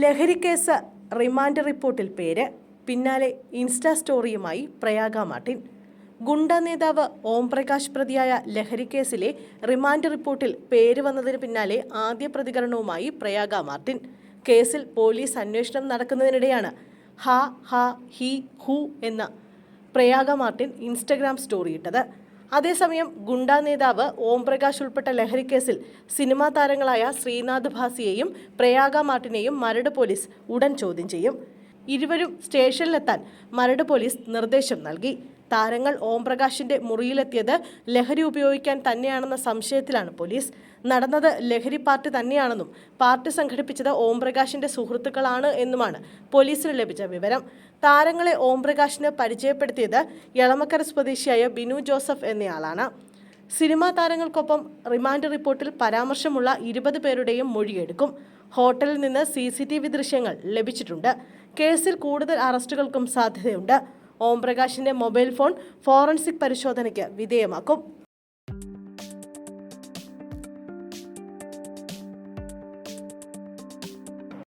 ലഹരിക്കേസ് remand റിപ്പോർട്ടിൽ പേര്. പിന്നാലെ ഇൻസ്റ്റാ സ്റ്റോറിയുമായി പ്രയാഗ മാർട്ടിൻ. ഗുണ്ട നേതാവ് ഓം പ്രകാശ് പ്രതിയായ ലഹരിക്കേസിലെ റിമാൻഡ് റിപ്പോർട്ടിൽ പേര് വന്നതിന് പിന്നാലെ ആദ്യ പ്രതികരണവുമായി പ്രയാഗ മാർട്ടിൻ. കേസിൽ പോലീസ് അന്വേഷണം നടക്കുന്നതിനിടെയാണ് ഹ ഹ ഹി ഹു എന്ന പ്രയാഗ മാർട്ടിൻ ഇൻസ്റ്റഗ്രാം സ്റ്റോറി ഇട്ടത് അതേസമയം ഗുണ്ടാ നേതാവ് ഓം പ്രകാശ് ഉൾപ്പെട്ട ലഹരിക്കേസിൽ സിനിമാ താരങ്ങളായ ശ്രീനാഥ് ഭാസിയെയും പ്രയാഗ മാർട്ടിനെയും മരട് പോലീസ് ഉടൻ ചോദ്യം ചെയ്യും. ഇരുവരും സ്റ്റേഷനിലെത്താൻ മരട് പോലീസ് നിർദ്ദേശം നൽകി. താരങ്ങൾ ഓംപ്രകാശിന്റെ മുറിയിലെത്തിയത് ലഹരി ഉപയോഗിക്കാൻ തന്നെയാണെന്ന സംശയത്തിലാണ് പോലീസ്. നടന്നത് ലഹരി പാർട്ടി തന്നെയാണെന്നും പാർട്ടി സംഘടിപ്പിച്ചത് ഓംപ്രകാശിന്റെ സുഹൃത്തുക്കളാണ് എന്നുമാണ് പോലീസിന് ലഭിച്ച വിവരം. താരങ്ങളെ ഓം പ്രകാശിന് പരിചയപ്പെടുത്തിയത് എളമക്കര സ്വദേശിയായ ബിനു ജോസഫ് എന്നയാളാണ്. സിനിമാ താരങ്ങൾക്കൊപ്പം റിമാൻഡ് റിപ്പോർട്ടിൽ പരാമർശമുള്ള ഇരുപത് പേരുടെയും മൊഴിയെടുക്കും. ഹോട്ടലിൽ നിന്ന് സി സി ടി വി ദൃശ്യങ്ങൾ ലഭിച്ചിട്ടുണ്ട്. കേസിൽ കൂടുതൽ അറസ്റ്റുകൾക്കും സാധ്യതയുണ്ട്. ഓംപ്രകാശിന്റെ മൊബൈൽ ഫോൺ ഫോറൻസിക് പരിശോധനയ്ക്ക് വിധേയമാക്കും.